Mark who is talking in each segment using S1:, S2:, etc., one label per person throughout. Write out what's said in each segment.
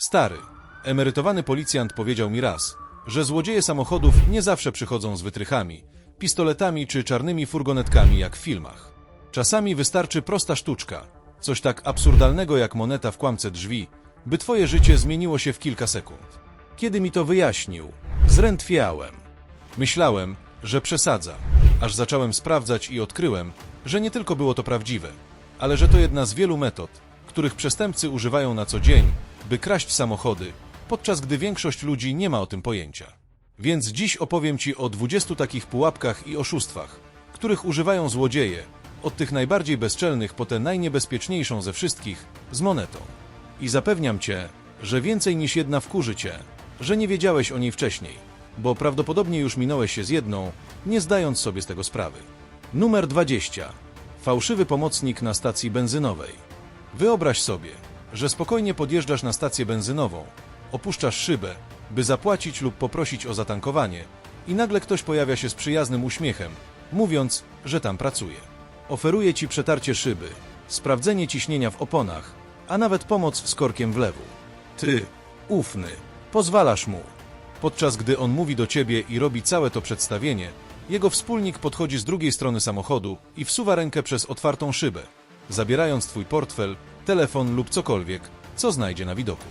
S1: Stary, emerytowany policjant powiedział mi raz, że złodzieje samochodów nie zawsze przychodzą z wytrychami, pistoletami czy czarnymi furgonetkami jak w filmach. Czasami wystarczy prosta sztuczka, coś tak absurdalnego jak moneta w kłamce drzwi, by twoje życie zmieniło się w kilka sekund. Kiedy mi to wyjaśnił, zrętwiałem. Myślałem, że przesadza, aż zacząłem sprawdzać i odkryłem, że nie tylko było to prawdziwe, ale że to jedna z wielu metod, których przestępcy używają na co dzień, by kraść samochody, podczas gdy większość ludzi nie ma o tym pojęcia. Więc dziś opowiem Ci o 20 takich pułapkach i oszustwach, których używają złodzieje, od tych najbardziej bezczelnych po tę najniebezpieczniejszą ze wszystkich, z monetą. I zapewniam Cię, że więcej niż jedna wkurzy Cię, że nie wiedziałeś o niej wcześniej, bo prawdopodobnie już minąłeś się z jedną, nie zdając sobie z tego sprawy. Numer 20. Fałszywy pomocnik na stacji benzynowej. Wyobraź sobie, że spokojnie podjeżdżasz na stację benzynową, opuszczasz szybę, by zapłacić lub poprosić o zatankowanie i nagle ktoś pojawia się z przyjaznym uśmiechem, mówiąc, że tam pracuje. Oferuje ci przetarcie szyby, sprawdzenie ciśnienia w oponach, a nawet pomoc z korkiem wlewu. Ty, ufny, pozwalasz mu. Podczas gdy on mówi do ciebie i robi całe to przedstawienie, jego wspólnik podchodzi z drugiej strony samochodu i wsuwa rękę przez otwartą szybę, zabierając twój portfel, telefon lub cokolwiek, co znajdzie na widoku.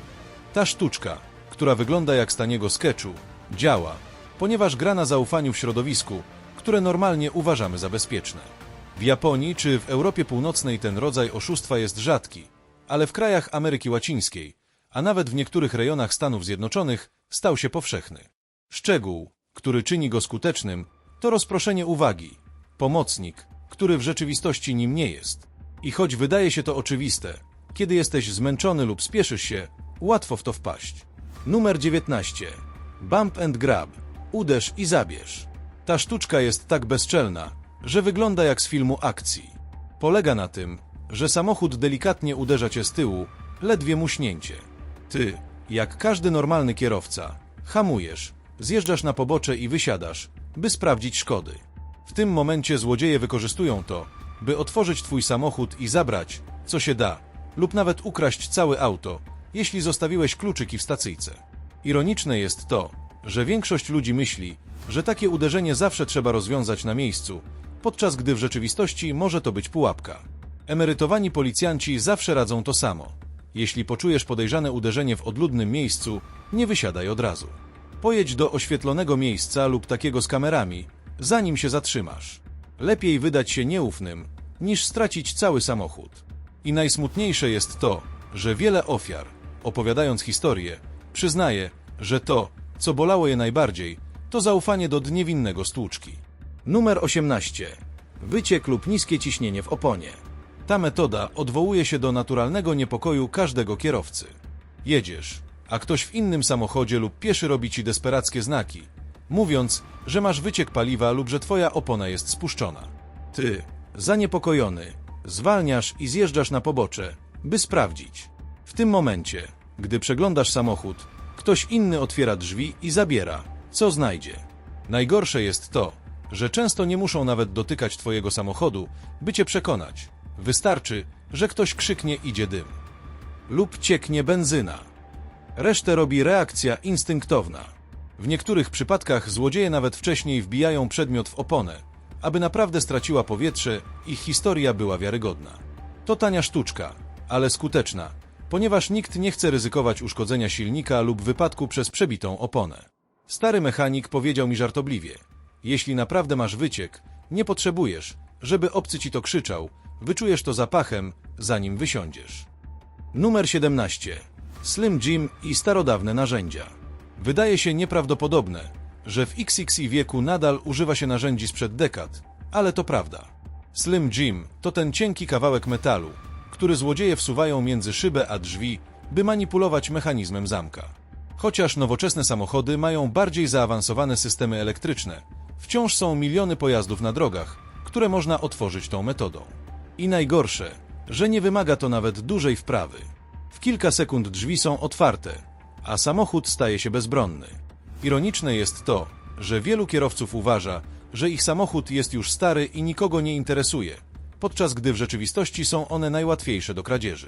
S1: Ta sztuczka, która wygląda jak z taniego sketchu, działa, ponieważ gra na zaufaniu w środowisku, które normalnie uważamy za bezpieczne. W Japonii czy w Europie Północnej ten rodzaj oszustwa jest rzadki, ale w krajach Ameryki Łacińskiej, a nawet w niektórych rejonach Stanów Zjednoczonych, stał się powszechny. Szczegół, który czyni go skutecznym, to rozproszenie uwagi, pomocnik, który w rzeczywistości nim nie jest. I choć wydaje się to oczywiste, kiedy jesteś zmęczony lub spieszysz się, łatwo w to wpaść. Numer 19. Bump and grab. Uderz i zabierz. Ta sztuczka jest tak bezczelna, że wygląda jak z filmu akcji. Polega na tym, że samochód delikatnie uderza cię z tyłu, ledwie muśnięcie. Ty, jak każdy normalny kierowca, hamujesz, zjeżdżasz na pobocze i wysiadasz, by sprawdzić szkody. W tym momencie złodzieje wykorzystują to, by otworzyć twój samochód i zabrać, co się da, lub nawet ukraść całe auto, jeśli zostawiłeś kluczyki w stacyjce. Ironiczne jest to, że większość ludzi myśli, że takie uderzenie zawsze trzeba rozwiązać na miejscu, podczas gdy w rzeczywistości może to być pułapka. Emerytowani policjanci zawsze radzą to samo. Jeśli poczujesz podejrzane uderzenie w odludnym miejscu, nie wysiadaj od razu. Pojedź do oświetlonego miejsca lub takiego z kamerami, zanim się zatrzymasz. Lepiej wydać się nieufnym, niż stracić cały samochód. I najsmutniejsze jest to, że wiele ofiar, opowiadając historię, przyznaje, że to, co bolało je najbardziej, to zaufanie do niewinnego stłuczki. Numer 18. Wyciek lub niskie ciśnienie w oponie. Ta metoda odwołuje się do naturalnego niepokoju każdego kierowcy. Jedziesz, a ktoś w innym samochodzie lub pieszy robi ci desperackie znaki, mówiąc, że masz wyciek paliwa lub że twoja opona jest spuszczona. Ty, zaniepokojony, zwalniasz i zjeżdżasz na pobocze, by sprawdzić. W tym momencie, gdy przeglądasz samochód, ktoś inny otwiera drzwi i zabiera, co znajdzie. Najgorsze jest to, że często nie muszą nawet dotykać twojego samochodu, by cię przekonać. Wystarczy, że ktoś krzyknie idzie dym. Lub cieknie benzyna. Resztę robi reakcja instynktowna. W niektórych przypadkach złodzieje nawet wcześniej wbijają przedmiot w oponę, aby naprawdę straciła powietrze i historia była wiarygodna. To tania sztuczka, ale skuteczna, ponieważ nikt nie chce ryzykować uszkodzenia silnika lub wypadku przez przebitą oponę. Stary mechanik powiedział mi żartobliwie: Jeśli naprawdę masz wyciek, nie potrzebujesz, żeby obcy ci to krzyczał, wyczujesz to zapachem, zanim wysiądziesz. Numer 17. Slim Jim i starodawne narzędzia. Wydaje się nieprawdopodobne, że w XXI wieku nadal używa się narzędzi sprzed dekad, ale to prawda. Slim Jim to ten cienki kawałek metalu, który złodzieje wsuwają między szybę a drzwi, by manipulować mechanizmem zamka. Chociaż nowoczesne samochody mają bardziej zaawansowane systemy elektryczne, wciąż są miliony pojazdów na drogach, które można otworzyć tą metodą. I najgorsze, że nie wymaga to nawet dużej wprawy. W kilka sekund drzwi są otwarte, a samochód staje się bezbronny. Ironiczne jest to, że wielu kierowców uważa, że ich samochód jest już stary i nikogo nie interesuje, podczas gdy w rzeczywistości są one najłatwiejsze do kradzieży.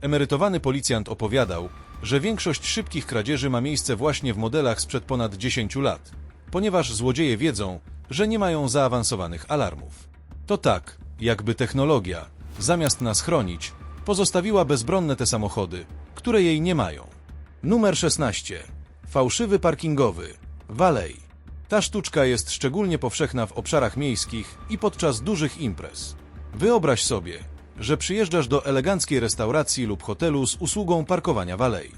S1: Emerytowany policjant opowiadał, że większość szybkich kradzieży ma miejsce właśnie w modelach sprzed ponad 10 lat, ponieważ złodzieje wiedzą, że nie mają zaawansowanych alarmów. To tak, jakby technologia, zamiast nas chronić, pozostawiła bezbronne te samochody, które jej nie mają. Numer 16. Fałszywy parkingowy. Walej. Ta sztuczka jest szczególnie powszechna w obszarach miejskich i podczas dużych imprez. Wyobraź sobie, że przyjeżdżasz do eleganckiej restauracji lub hotelu z usługą parkowania walei.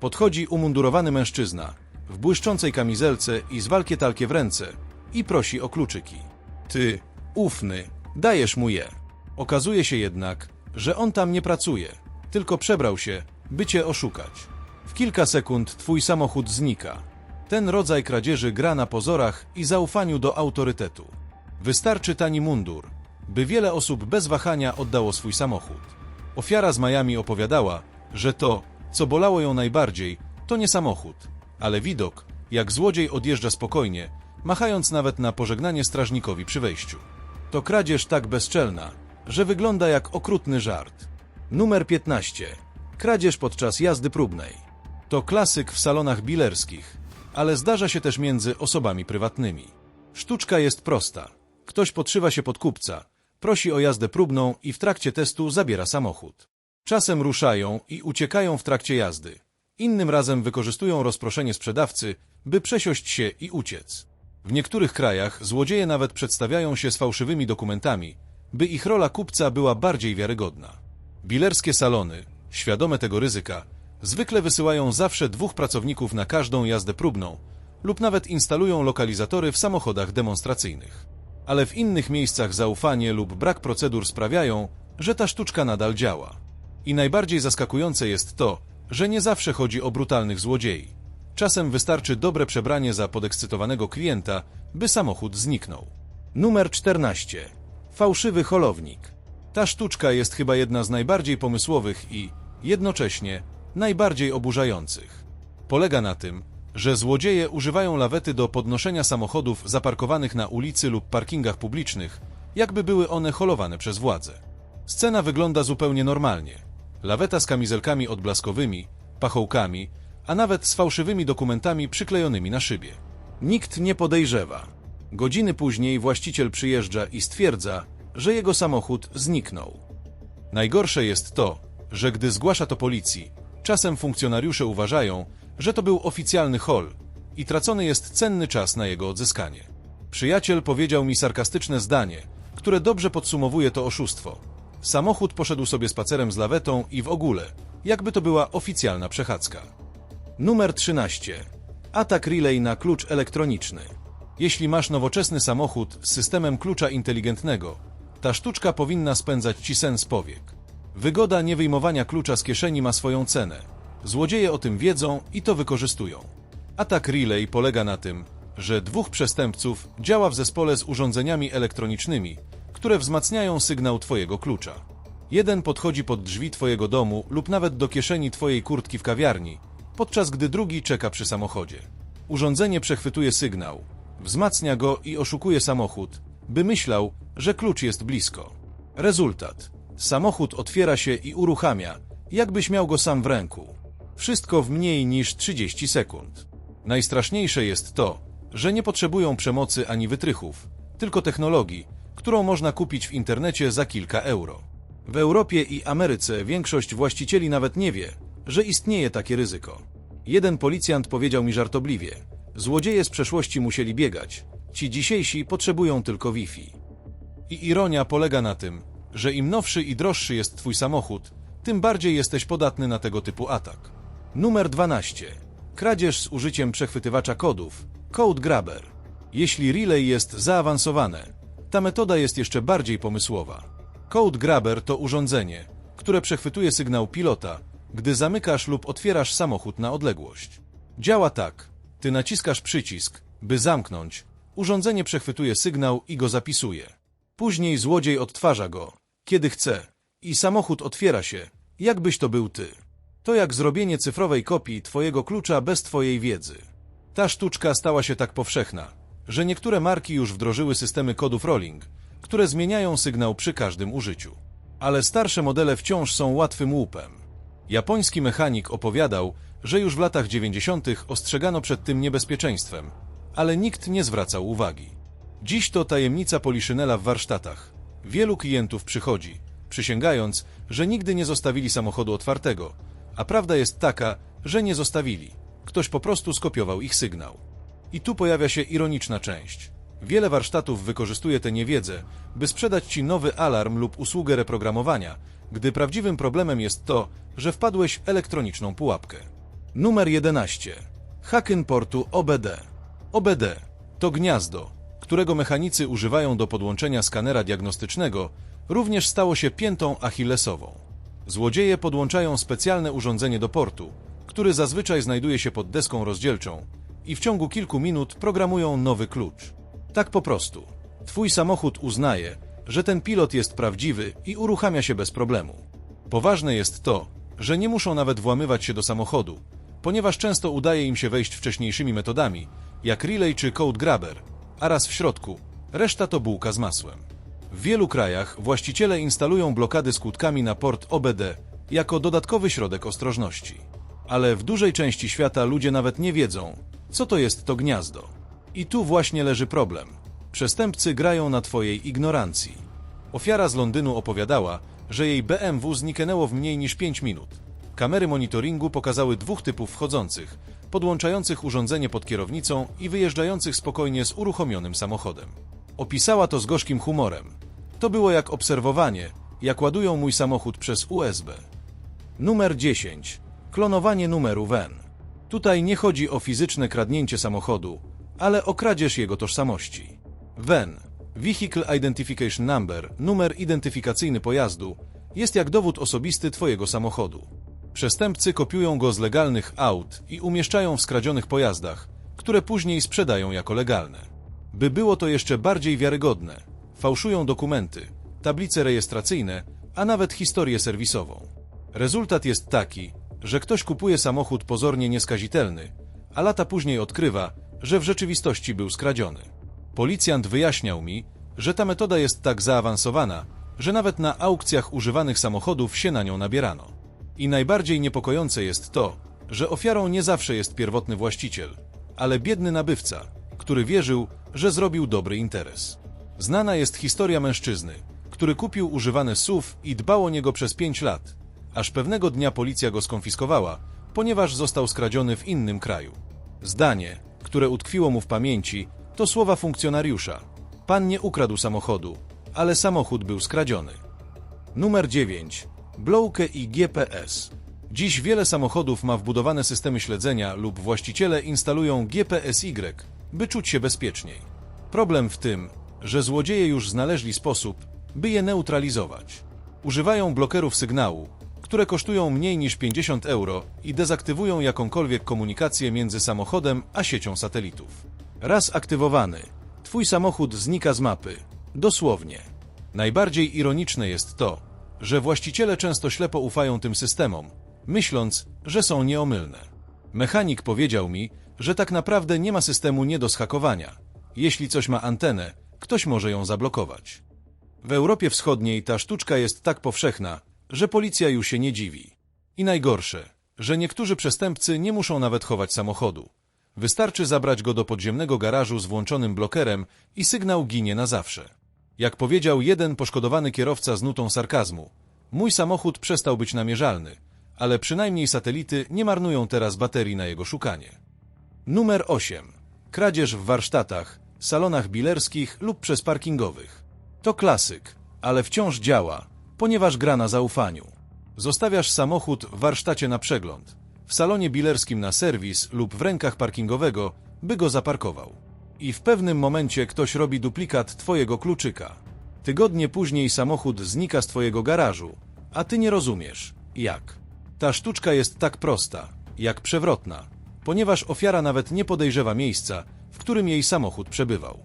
S1: Podchodzi umundurowany mężczyzna w błyszczącej kamizelce i z walkietalkie w ręce i prosi o kluczyki. Ty, ufny, dajesz mu je. Okazuje się jednak, że on tam nie pracuje, tylko przebrał się, by cię oszukać. W kilka sekund twój samochód znika. Ten rodzaj kradzieży gra na pozorach i zaufaniu do autorytetu. Wystarczy tani mundur, by wiele osób bez wahania oddało swój samochód. Ofiara z Miami opowiadała, że to, co bolało ją najbardziej, to nie samochód, ale widok, jak złodziej odjeżdża spokojnie, machając nawet na pożegnanie strażnikowi przy wejściu. To kradzież tak bezczelna, że wygląda jak okrutny żart. Numer 15. Kradzież podczas jazdy próbnej. To klasyk w salonach bilerskich, ale zdarza się też między osobami prywatnymi. Sztuczka jest prosta. Ktoś podszywa się pod kupca, prosi o jazdę próbną i w trakcie testu zabiera samochód. Czasem ruszają i uciekają w trakcie jazdy. Innym razem wykorzystują rozproszenie sprzedawcy, by przesiąść się i uciec. W niektórych krajach złodzieje nawet przedstawiają się z fałszywymi dokumentami, by ich rola kupca była bardziej wiarygodna. Bilerskie salony, świadome tego ryzyka, zwykle wysyłają zawsze dwóch pracowników na każdą jazdę próbną lub nawet instalują lokalizatory w samochodach demonstracyjnych. Ale w innych miejscach zaufanie lub brak procedur sprawiają, że ta sztuczka nadal działa. I najbardziej zaskakujące jest to, że nie zawsze chodzi o brutalnych złodziei. Czasem wystarczy dobre przebranie za podekscytowanego klienta, by samochód zniknął. Numer 14. Fałszywy holownik. Ta sztuczka jest chyba jedna z najbardziej pomysłowych i, jednocześnie, najbardziej oburzających. Polega na tym, że złodzieje używają lawety do podnoszenia samochodów zaparkowanych na ulicy lub parkingach publicznych, jakby były one holowane przez władze. Scena wygląda zupełnie normalnie. Laweta z kamizelkami odblaskowymi, pachołkami, a nawet z fałszywymi dokumentami przyklejonymi na szybie. Nikt nie podejrzewa. Godziny później właściciel przyjeżdża i stwierdza, że jego samochód zniknął. Najgorsze jest to, że gdy zgłasza to policji, czasem funkcjonariusze uważają, że to był oficjalny hol i tracony jest cenny czas na jego odzyskanie. Przyjaciel powiedział mi sarkastyczne zdanie, które dobrze podsumowuje to oszustwo. Samochód poszedł sobie spacerem z lawetą i w ogóle, jakby to była oficjalna przechadzka. Numer 13. Atak relay na klucz elektroniczny. Jeśli masz nowoczesny samochód z systemem klucza inteligentnego, ta sztuczka powinna spędzać ci sens powiek. Wygoda niewyjmowania klucza z kieszeni ma swoją cenę. Złodzieje o tym wiedzą i to wykorzystują. Atak relay polega na tym, że dwóch przestępców działa w zespole z urządzeniami elektronicznymi, które wzmacniają sygnał Twojego klucza. Jeden podchodzi pod drzwi Twojego domu lub nawet do kieszeni Twojej kurtki w kawiarni, podczas gdy drugi czeka przy samochodzie. Urządzenie przechwytuje sygnał, wzmacnia go i oszukuje samochód, by myślał, że klucz jest blisko. Rezultat. Samochód otwiera się i uruchamia, jakbyś miał go sam w ręku. Wszystko w mniej niż 30 sekund. Najstraszniejsze jest to, że nie potrzebują przemocy ani wytrychów, tylko technologii, którą można kupić w internecie za kilka euro. W Europie i Ameryce większość właścicieli nawet nie wie, że istnieje takie ryzyko. Jeden policjant powiedział mi żartobliwie: Złodzieje z przeszłości musieli biegać, ci dzisiejsi potrzebują tylko Wi-Fi. I ironia polega na tym, że im nowszy i droższy jest Twój samochód, tym bardziej jesteś podatny na tego typu atak. Numer 12. Kradzież z użyciem przechwytywacza kodów. Code Grabber. Jeśli relay jest zaawansowane, ta metoda jest jeszcze bardziej pomysłowa. Code Grabber to urządzenie, które przechwytuje sygnał pilota, gdy zamykasz lub otwierasz samochód na odległość. Działa tak. Ty naciskasz przycisk, by zamknąć. Urządzenie przechwytuje sygnał i go zapisuje. Później złodziej odtwarza go, kiedy chce, i samochód otwiera się, jakbyś to był ty. To jak zrobienie cyfrowej kopii twojego klucza bez twojej wiedzy. Ta sztuczka stała się tak powszechna, że niektóre marki już wdrożyły systemy kodów rolling, które zmieniają sygnał przy każdym użyciu. Ale starsze modele wciąż są łatwym łupem. Japoński mechanik opowiadał, że już w latach 90. ostrzegano przed tym niebezpieczeństwem, ale nikt nie zwracał uwagi. Dziś to tajemnica Poliszynela w warsztatach. Wielu klientów przychodzi, przysięgając, że nigdy nie zostawili samochodu otwartego, a prawda jest taka, że nie zostawili. Ktoś po prostu skopiował ich sygnał. I tu pojawia się ironiczna część. Wiele warsztatów wykorzystuje tę niewiedzę, by sprzedać Ci nowy alarm lub usługę reprogramowania, gdy prawdziwym problemem jest to, że wpadłeś w elektroniczną pułapkę. Numer 11. Haken portu OBD. OBD to gniazdo, którego mechanicy używają do podłączenia skanera diagnostycznego, również stało się piętą achillesową. Złodzieje podłączają specjalne urządzenie do portu, który zazwyczaj znajduje się pod deską rozdzielczą i w ciągu kilku minut programują nowy klucz. Tak po prostu. Twój samochód uznaje, że ten pilot jest prawdziwy i uruchamia się bez problemu. Poważne jest to, że nie muszą nawet włamywać się do samochodu, ponieważ często udaje im się wejść wcześniejszymi metodami, jak relay czy code grabber, a raz w środku, reszta to bułka z masłem. W wielu krajach właściciele instalują blokady skutkami na port OBD jako dodatkowy środek ostrożności. Ale w dużej części świata ludzie nawet nie wiedzą, co to jest to gniazdo. I tu właśnie leży problem. Przestępcy grają na twojej ignorancji. Ofiara z Londynu opowiadała, że jej BMW zniknęło w mniej niż 5 minut. Kamery monitoringu pokazały dwóch typów wchodzących, podłączających urządzenie pod kierownicą i wyjeżdżających spokojnie z uruchomionym samochodem. Opisała to z gorzkim humorem. To było jak obserwowanie, jak ładują mój samochód przez USB. Numer 10. Klonowanie numeru WEN. Tutaj nie chodzi o fizyczne kradnięcie samochodu, ale o kradzież jego tożsamości. WEN, Vehicle Identification Number, numer identyfikacyjny pojazdu, jest jak dowód osobisty Twojego samochodu. Przestępcy kopiują go z legalnych aut i umieszczają w skradzionych pojazdach, które później sprzedają jako legalne. By było to jeszcze bardziej wiarygodne, fałszują dokumenty, tablice rejestracyjne, a nawet historię serwisową. Rezultat jest taki, że ktoś kupuje samochód pozornie nieskazitelny, a lata później odkrywa, że w rzeczywistości był skradziony. Policjant wyjaśniał mi, że ta metoda jest tak zaawansowana, że nawet na aukcjach używanych samochodów się na nią nabierano. I najbardziej niepokojące jest to, że ofiarą nie zawsze jest pierwotny właściciel, ale biedny nabywca, który wierzył, że zrobił dobry interes. Znana jest historia mężczyzny, który kupił używany SUV i dbał o niego przez pięć lat, aż pewnego dnia policja go skonfiskowała, ponieważ został skradziony w innym kraju. Zdanie, które utkwiło mu w pamięci, to słowa funkcjonariusza. Pan nie ukradł samochodu, ale samochód był skradziony. Numer 9. Blowke i GPS. Dziś wiele samochodów ma wbudowane systemy śledzenia lub właściciele instalują GPSY, by czuć się bezpieczniej. Problem w tym, że złodzieje już znaleźli sposób, by je neutralizować. Używają blokerów sygnału, które kosztują mniej niż 50 euro i dezaktywują jakąkolwiek komunikację między samochodem a siecią satelitów. Raz aktywowany, twój samochód znika z mapy. Dosłownie. Najbardziej ironiczne jest to, że właściciele często ślepo ufają tym systemom, myśląc, że są nieomylne. Mechanik powiedział mi, że tak naprawdę nie ma systemu nie do schakowania. Jeśli coś ma antenę, ktoś może ją zablokować. W Europie Wschodniej ta sztuczka jest tak powszechna, że policja już się nie dziwi. I najgorsze, że niektórzy przestępcy nie muszą nawet chować samochodu. Wystarczy zabrać go do podziemnego garażu z włączonym blokerem i sygnał ginie na zawsze. Jak powiedział jeden poszkodowany kierowca z nutą sarkazmu, mój samochód przestał być namierzalny, ale przynajmniej satelity nie marnują teraz baterii na jego szukanie. Numer 8. Kradzież w warsztatach, salonach bilerskich lub przez parkingowych. To klasyk, ale wciąż działa, ponieważ gra na zaufaniu. Zostawiasz samochód w warsztacie na przegląd, w salonie bilerskim na serwis lub w rękach parkingowego, by go zaparkował. I w pewnym momencie ktoś robi duplikat twojego kluczyka. Tygodnie później samochód znika z twojego garażu, a ty nie rozumiesz, jak. Ta sztuczka jest tak prosta, jak przewrotna, ponieważ ofiara nawet nie podejrzewa miejsca, w którym jej samochód przebywał.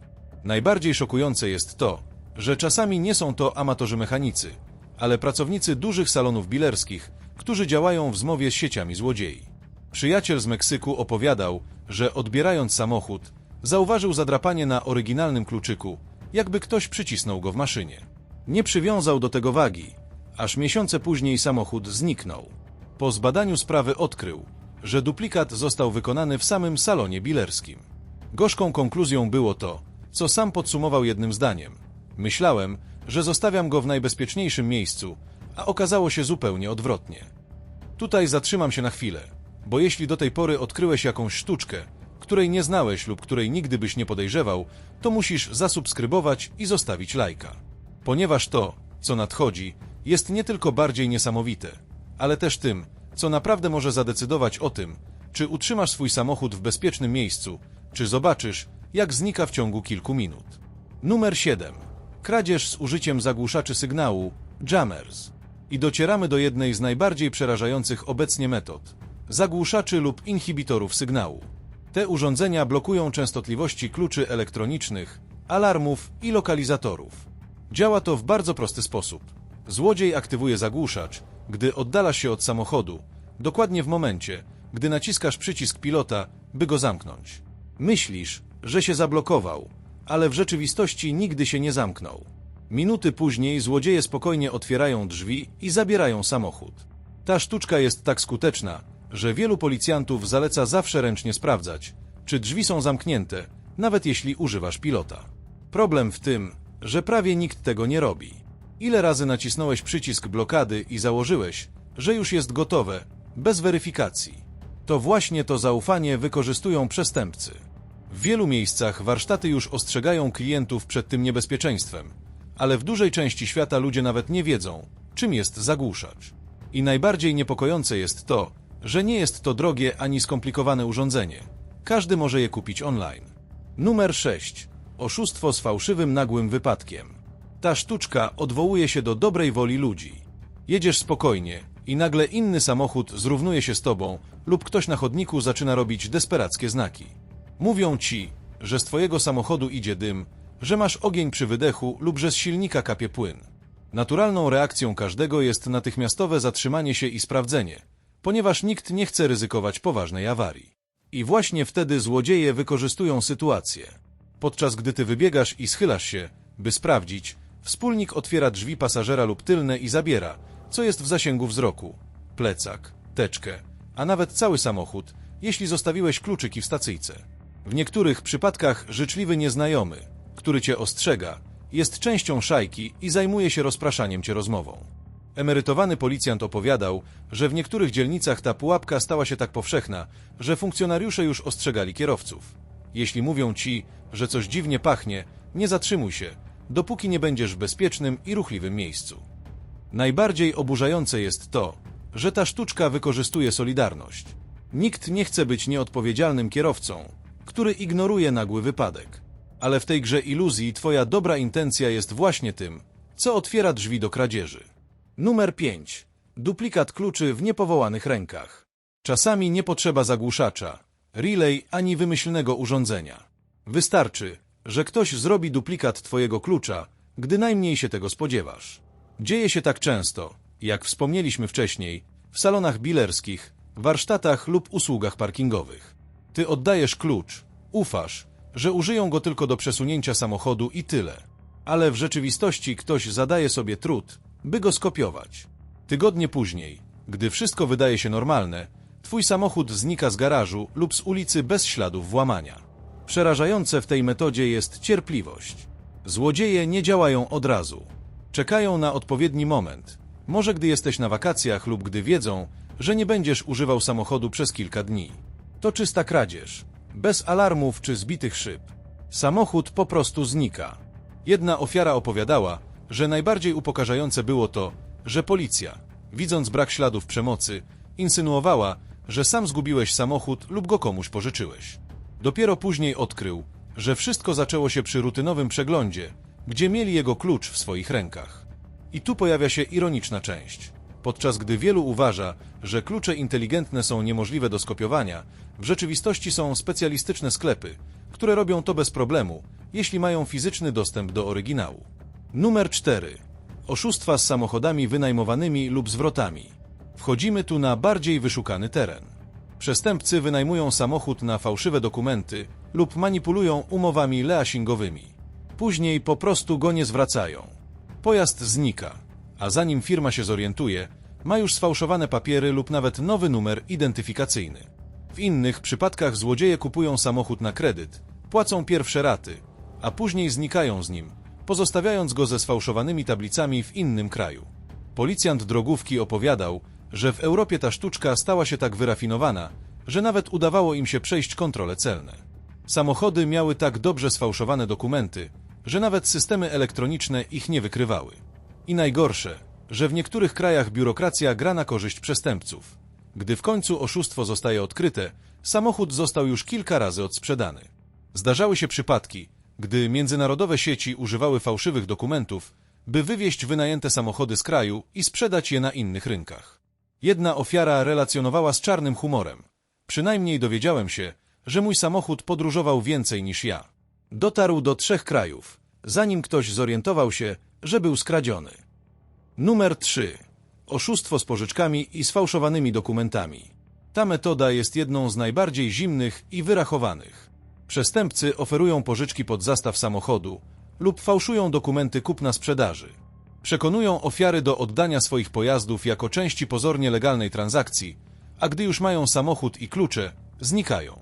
S1: Najbardziej szokujące jest to, że czasami nie są to amatorzy mechanicy, ale pracownicy dużych salonów bilerskich, którzy działają w zmowie z sieciami złodziei. Przyjaciel z Meksyku opowiadał, że odbierając samochód, zauważył zadrapanie na oryginalnym kluczyku, jakby ktoś przycisnął go w maszynie. Nie przywiązał do tego wagi, aż miesiące później samochód zniknął. Po zbadaniu sprawy odkrył, że duplikat został wykonany w samym salonie bilerskim. Gorzką konkluzją było to, co sam podsumował jednym zdaniem. Myślałem, że zostawiam go w najbezpieczniejszym miejscu, a okazało się zupełnie odwrotnie. Tutaj zatrzymam się na chwilę, bo jeśli do tej pory odkryłeś jakąś sztuczkę, której nie znałeś lub której nigdy byś nie podejrzewał, to musisz zasubskrybować i zostawić lajka. Ponieważ to, co nadchodzi, jest nie tylko bardziej niesamowite, ale też tym, co naprawdę może zadecydować o tym, czy utrzymasz swój samochód w bezpiecznym miejscu, czy zobaczysz, jak znika w ciągu kilku minut. Numer 7. Kradzież z użyciem zagłuszaczy sygnału jammers. I docieramy do jednej z najbardziej przerażających obecnie metod zagłuszaczy lub inhibitorów sygnału. Te urządzenia blokują częstotliwości kluczy elektronicznych, alarmów i lokalizatorów. Działa to w bardzo prosty sposób. Złodziej aktywuje zagłuszacz, gdy oddalasz się od samochodu, dokładnie w momencie, gdy naciskasz przycisk pilota, by go zamknąć. Myślisz, że się zablokował, ale w rzeczywistości nigdy się nie zamknął. Minuty później złodzieje spokojnie otwierają drzwi i zabierają samochód. Ta sztuczka jest tak skuteczna, że wielu policjantów zaleca zawsze ręcznie sprawdzać, czy drzwi są zamknięte, nawet jeśli używasz pilota. Problem w tym, że prawie nikt tego nie robi. Ile razy nacisnąłeś przycisk blokady i założyłeś, że już jest gotowe, bez weryfikacji? To właśnie to zaufanie wykorzystują przestępcy. W wielu miejscach warsztaty już ostrzegają klientów przed tym niebezpieczeństwem, ale w dużej części świata ludzie nawet nie wiedzą, czym jest zagłuszacz. I najbardziej niepokojące jest to, że nie jest to drogie ani skomplikowane urządzenie. Każdy może je kupić online. Numer 6. Oszustwo z fałszywym nagłym wypadkiem. Ta sztuczka odwołuje się do dobrej woli ludzi. Jedziesz spokojnie i nagle inny samochód zrównuje się z tobą lub ktoś na chodniku zaczyna robić desperackie znaki. Mówią ci, że z twojego samochodu idzie dym, że masz ogień przy wydechu lub że z silnika kapie płyn. Naturalną reakcją każdego jest natychmiastowe zatrzymanie się i sprawdzenie, ponieważ nikt nie chce ryzykować poważnej awarii. I właśnie wtedy złodzieje wykorzystują sytuację. Podczas gdy ty wybiegasz i schylasz się, by sprawdzić, wspólnik otwiera drzwi pasażera lub tylne i zabiera, co jest w zasięgu wzroku. Plecak, teczkę, a nawet cały samochód, jeśli zostawiłeś kluczyki w stacyjce. W niektórych przypadkach życzliwy nieznajomy, który cię ostrzega, jest częścią szajki i zajmuje się rozpraszaniem cię rozmową. Emerytowany policjant opowiadał, że w niektórych dzielnicach ta pułapka stała się tak powszechna, że funkcjonariusze już ostrzegali kierowców. Jeśli mówią ci, że coś dziwnie pachnie, nie zatrzymuj się, dopóki nie będziesz w bezpiecznym i ruchliwym miejscu. Najbardziej oburzające jest to, że ta sztuczka wykorzystuje solidarność. Nikt nie chce być nieodpowiedzialnym kierowcą, który ignoruje nagły wypadek. Ale w tej grze iluzji twoja dobra intencja jest właśnie tym, co otwiera drzwi do kradzieży. Numer 5. Duplikat kluczy w niepowołanych rękach. Czasami nie potrzeba zagłuszacza, relay ani wymyślnego urządzenia. Wystarczy, że ktoś zrobi duplikat twojego klucza, gdy najmniej się tego spodziewasz. Dzieje się tak często, jak wspomnieliśmy wcześniej, w salonach bilerskich, warsztatach lub usługach parkingowych. Ty oddajesz klucz, ufasz, że użyją go tylko do przesunięcia samochodu i tyle. Ale w rzeczywistości ktoś zadaje sobie trud, by go skopiować. Tygodnie później, gdy wszystko wydaje się normalne, twój samochód znika z garażu lub z ulicy bez śladów włamania. Przerażające w tej metodzie jest cierpliwość. Złodzieje nie działają od razu. Czekają na odpowiedni moment. Może gdy jesteś na wakacjach lub gdy wiedzą, że nie będziesz używał samochodu przez kilka dni. To czysta kradzież. Bez alarmów czy zbitych szyb. Samochód po prostu znika. Jedna ofiara opowiadała, że najbardziej upokarzające było to, że policja, widząc brak śladów przemocy, insynuowała, że sam zgubiłeś samochód lub go komuś pożyczyłeś. Dopiero później odkrył, że wszystko zaczęło się przy rutynowym przeglądzie, gdzie mieli jego klucz w swoich rękach. I tu pojawia się ironiczna część. Podczas gdy wielu uważa, że klucze inteligentne są niemożliwe do skopiowania, w rzeczywistości są specjalistyczne sklepy, które robią to bez problemu, jeśli mają fizyczny dostęp do oryginału. Numer 4. Oszustwa z samochodami wynajmowanymi lub zwrotami. Wchodzimy tu na bardziej wyszukany teren. Przestępcy wynajmują samochód na fałszywe dokumenty lub manipulują umowami leasingowymi. Później po prostu go nie zwracają. Pojazd znika, a zanim firma się zorientuje, ma już sfałszowane papiery lub nawet nowy numer identyfikacyjny. W innych przypadkach złodzieje kupują samochód na kredyt, płacą pierwsze raty, a później znikają z nim, pozostawiając go ze sfałszowanymi tablicami w innym kraju. Policjant drogówki opowiadał, że w Europie ta sztuczka stała się tak wyrafinowana, że nawet udawało im się przejść kontrole celne. Samochody miały tak dobrze sfałszowane dokumenty, że nawet systemy elektroniczne ich nie wykrywały. I najgorsze, że w niektórych krajach biurokracja gra na korzyść przestępców. Gdy w końcu oszustwo zostaje odkryte, samochód został już kilka razy odsprzedany. Zdarzały się przypadki, gdy międzynarodowe sieci używały fałszywych dokumentów, by wywieźć wynajęte samochody z kraju i sprzedać je na innych rynkach. Jedna ofiara relacjonowała z czarnym humorem. Przynajmniej dowiedziałem się, że mój samochód podróżował więcej niż ja. Dotarł do trzech krajów, zanim ktoś zorientował się, że był skradziony. Numer 3. Oszustwo z pożyczkami i sfałszowanymi dokumentami. Ta metoda jest jedną z najbardziej zimnych i wyrachowanych. Przestępcy oferują pożyczki pod zastaw samochodu lub fałszują dokumenty kupna-sprzedaży. Przekonują ofiary do oddania swoich pojazdów jako części pozornie legalnej transakcji, a gdy już mają samochód i klucze, znikają.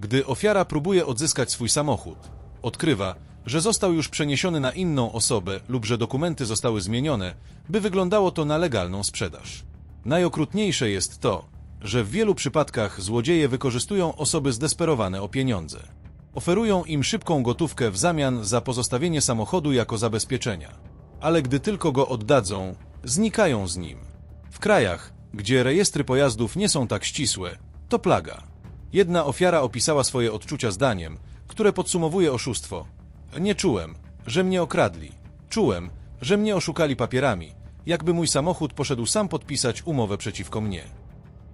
S1: Gdy ofiara próbuje odzyskać swój samochód, odkrywa, że został już przeniesiony na inną osobę lub że dokumenty zostały zmienione, by wyglądało to na legalną sprzedaż. Najokrutniejsze jest to, że w wielu przypadkach złodzieje wykorzystują osoby zdesperowane o pieniądze. Oferują im szybką gotówkę w zamian za pozostawienie samochodu jako zabezpieczenia. Ale gdy tylko go oddadzą, znikają z nim. W krajach, gdzie rejestry pojazdów nie są tak ścisłe, to plaga. Jedna ofiara opisała swoje odczucia zdaniem, które podsumowuje oszustwo. Nie czułem, że mnie okradli. Czułem, że mnie oszukali papierami, jakby mój samochód poszedł sam podpisać umowę przeciwko mnie.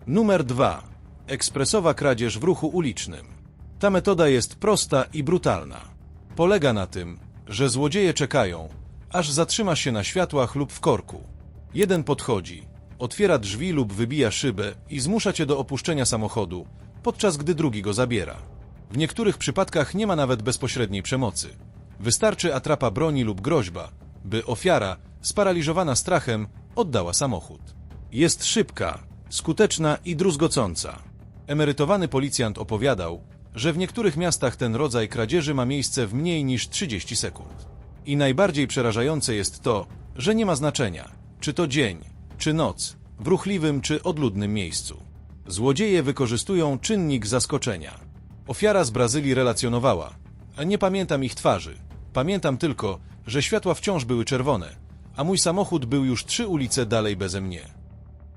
S1: Numer 2. Ekspresowa kradzież w ruchu ulicznym. Ta metoda jest prosta i brutalna. Polega na tym, że złodzieje czekają, aż zatrzymasz się na światłach lub w korku. Jeden podchodzi, otwiera drzwi lub wybija szybę i zmusza cię do opuszczenia samochodu, podczas gdy drugi go zabiera. W niektórych przypadkach nie ma nawet bezpośredniej przemocy. Wystarczy atrapa broni lub groźba, by ofiara, sparaliżowana strachem, oddała samochód. Jest szybka, skuteczna i druzgocąca. Emerytowany policjant opowiadał, że w niektórych miastach ten rodzaj kradzieży ma miejsce w mniej niż 30 sekund. I najbardziej przerażające jest to, że nie ma znaczenia, czy to dzień, czy noc, w ruchliwym czy odludnym miejscu. Złodzieje wykorzystują czynnik zaskoczenia. Ofiara z Brazylii relacjonowała, nie pamiętam ich twarzy. Pamiętam tylko, że światła wciąż były czerwone, a mój samochód był już trzy ulice dalej beze mnie.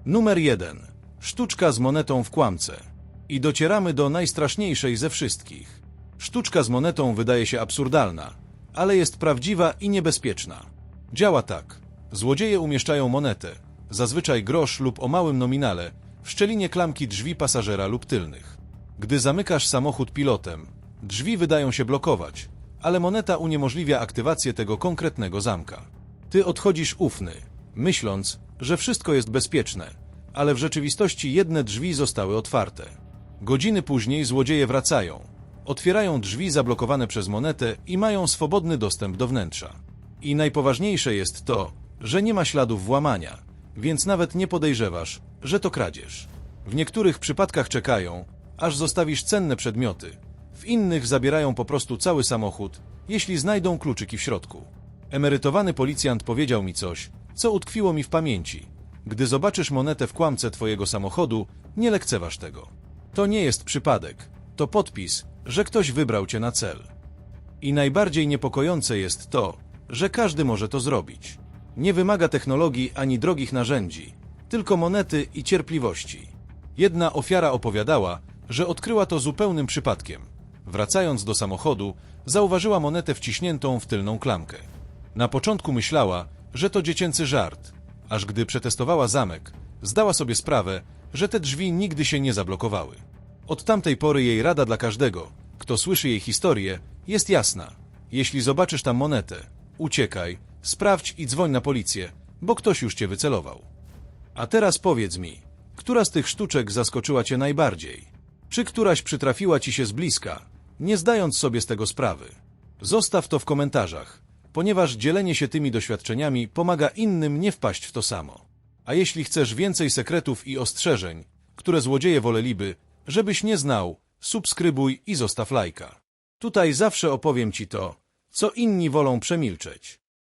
S1: Numer jeden. Sztuczka z monetą w kłamce. I docieramy do najstraszniejszej ze wszystkich. Sztuczka z monetą wydaje się absurdalna, ale jest prawdziwa i niebezpieczna. Działa tak. Złodzieje umieszczają monetę, zazwyczaj grosz lub o małym nominale, w szczelinie klamki drzwi pasażera lub tylnych. Gdy zamykasz samochód pilotem, drzwi wydają się blokować, ale moneta uniemożliwia aktywację tego konkretnego zamka. Ty odchodzisz ufny, myśląc, że wszystko jest bezpieczne, ale w rzeczywistości jedne drzwi zostały otwarte. Godziny później złodzieje wracają, otwierają drzwi zablokowane przez monetę i mają swobodny dostęp do wnętrza. I najpoważniejsze jest to, że nie ma śladów włamania, więc nawet nie podejrzewasz, że to kradzież. W niektórych przypadkach czekają, aż zostawisz cenne przedmioty, w innych zabierają po prostu cały samochód, jeśli znajdą kluczyki w środku. Emerytowany policjant powiedział mi coś, co utkwiło mi w pamięci. Gdy zobaczysz monetę w kłamce twojego samochodu, nie lekceważ tego. To nie jest przypadek, to podpis, że ktoś wybrał cię na cel. I najbardziej niepokojące jest to, że każdy może to zrobić. Nie wymaga technologii ani drogich narzędzi, tylko monety i cierpliwości. Jedna ofiara opowiadała, że odkryła to zupełnym przypadkiem. Wracając do samochodu, zauważyła monetę wciśniętą w tylną klamkę. Na początku myślała, że to dziecięcy żart, aż gdy przetestowała zamek, zdała sobie sprawę, że te drzwi nigdy się nie zablokowały. Od tamtej pory jej rada dla każdego, kto słyszy jej historię, jest jasna. Jeśli zobaczysz tam monetę, uciekaj, sprawdź i dzwoń na policję, bo ktoś już cię wycelował. A teraz powiedz mi, która z tych sztuczek zaskoczyła cię najbardziej? Czy któraś przytrafiła ci się z bliska, nie zdając sobie z tego sprawy? Zostaw to w komentarzach, ponieważ dzielenie się tymi doświadczeniami pomaga innym nie wpaść w to samo. A jeśli chcesz więcej sekretów i ostrzeżeń, które złodzieje woleliby, żebyś nie znał, subskrybuj i zostaw lajka. Tutaj zawsze opowiem ci to, co inni wolą przemilczeć.